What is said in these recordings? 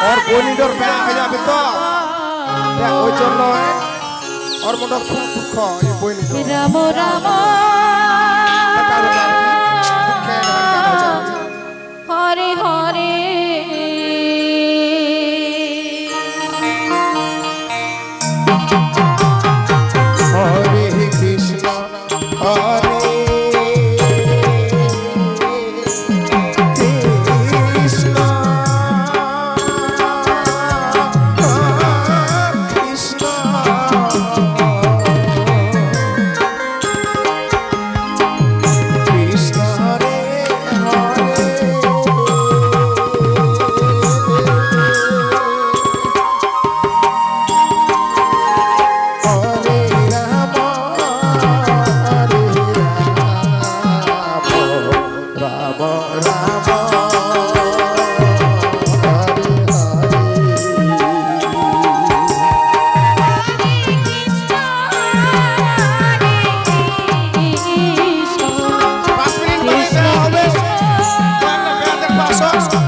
ওর বনিডর বেড়া হয়ে যাবে তো ওই জন্য ওর মনে খুব দুঃখ এই বনিডর রাম রাম pasó.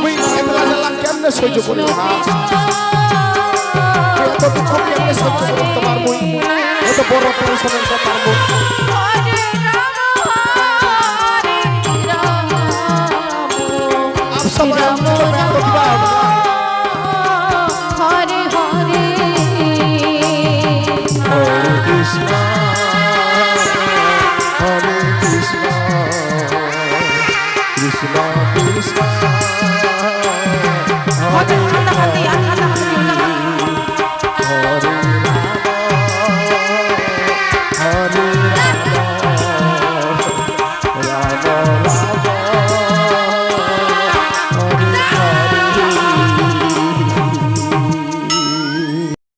মুই এতলা জ্বালা কেমনে সহ্য করিব না এত দুঃখ কেমনে সহ্য করতে পারব এত বড় টেনশনের পারব आप